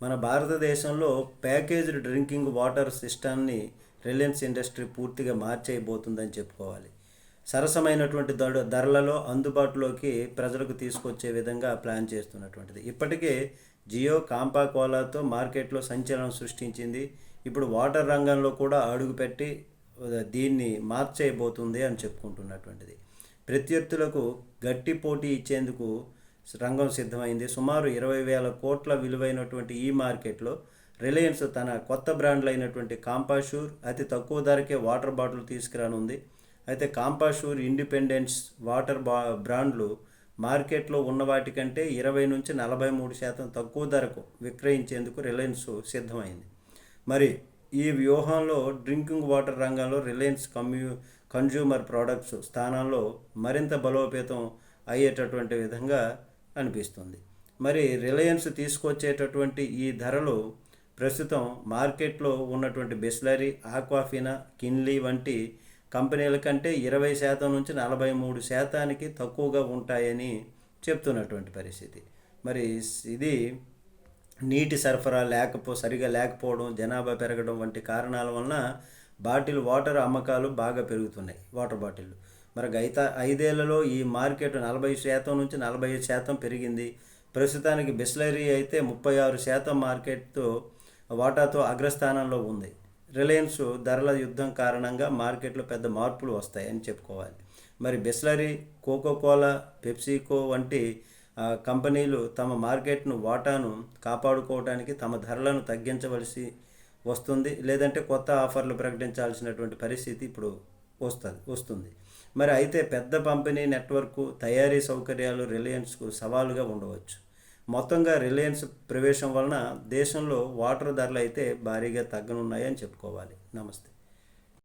మన భారతదేశంలో packaged drinking water సిస్టాన్ని రిలయన్స్ ఇండస్ట్రీ పూర్తిగా మార్చేయబోతుందని చెప్పుకోవాలి. సరసమైనటువంటి దడ ధరలలో అందుబాటులోకి ప్రజలకు తీసుకొచ్చే విధంగా ప్లాన్ చేస్తున్నటువంటిది. ఇప్పటికే జియో కాంపా కోలాతో మార్కెట్లో సంచలనం సృష్టించింది. ఇప్పుడు వాటర్ రంగంలో కూడా అడుగుపెట్టి దీన్ని మార్చేయబోతుంది అని చెప్పుకుంటున్నటువంటిది. ప్రత్యర్థులకు గట్టి పోటీ ఇచ్చేందుకు రంగం సిద్ధమైంది. సుమారు ఇరవై వేల కోట్ల విలువైనటువంటి ఈ మార్కెట్లో రిలయన్స్ తన కొత్త బ్రాండ్లు అయినటువంటి కాంపాషూర్ అతి తక్కువ ధరకే వాటర్ బాటిల్ తీసుకురానుంది. అయితే కాంపాషూర్ ఇండిపెండెన్స్ వాటర్ బా బ్రాండ్లు మార్కెట్లో ఉన్న వాటికంటే ఇరవై నుంచి నలభై మూడు శాతం తక్కువ ధరకు విక్రయించేందుకు రిలయన్స్ సిద్ధమైంది. మరి ఈ వ్యూహంలో డ్రింకింగ్ వాటర్ రంగంలో రిలయన్స్ కమ్యూ కన్జ్యూమర్ ప్రోడక్ట్స్ స్థానంలో మరింత బలోపేతం అయ్యేటటువంటి విధంగా అనిపిస్తుంది. మరి రిలయన్స్ తీసుకొచ్చేటటువంటి ఈ ధరలు ప్రస్తుతం మార్కెట్లో ఉన్నటువంటి బిస్లరీ ఆక్వాఫినా కిన్లీ వంటి కంపెనీల కంటే ఇరవై శాతం నుంచి నలభై మూడు శాతానికి తక్కువగా ఉంటాయని చెప్తున్నటువంటి పరిస్థితి. మరి ఇది నీటి సరఫరా లేకపో సరిగా లేకపోవడం జనాభా పెరగడం వంటి కారణాల వలన బాటిల్ వాటర్ అమ్మకాలు బాగా పెరుగుతున్నాయి. వాటర్ బాటిల్ మరి గత ఐదేళ్ళలో ఈ మార్కెట్ నలభై శాతం నుంచి నలభై ఐదు శాతం పెరిగింది. ప్రస్తుతానికి బిస్లరీ అయితే ముప్పై ఆరు శాతం మార్కెట్తో వాటాతో అగ్రస్థానంలో ఉంది. రిలయన్స్ ధరల యుద్ధం కారణంగా మార్కెట్లో పెద్ద మార్పులు వస్తాయని చెప్పుకోవాలి. మరి బిస్లరీ కోకోకోలా పెప్సికో వంటి కంపెనీలు తమ మార్కెట్ను వాటాను కాపాడుకోవడానికి తమ ధరలను తగ్గించవలసి వస్తుంది. లేదంటే కొత్త ఆఫర్లు ప్రకటించాల్సినటువంటి పరిస్థితి ఇప్పుడు వస్తుంది వస్తుంది. మరి అయితే పెద్ద పంపిణీ నెట్వర్క్ తయారీ సౌకర్యాలు రిలయన్స్కు సవాలుగా ఉండవచ్చు. మొత్తంగా రిలయన్స్ ప్రవేశం వలన దేశంలో వాటర్ ధరలు అయితే భారీగా తగ్గనున్నాయని చెప్పుకోవాలి. నమస్తే.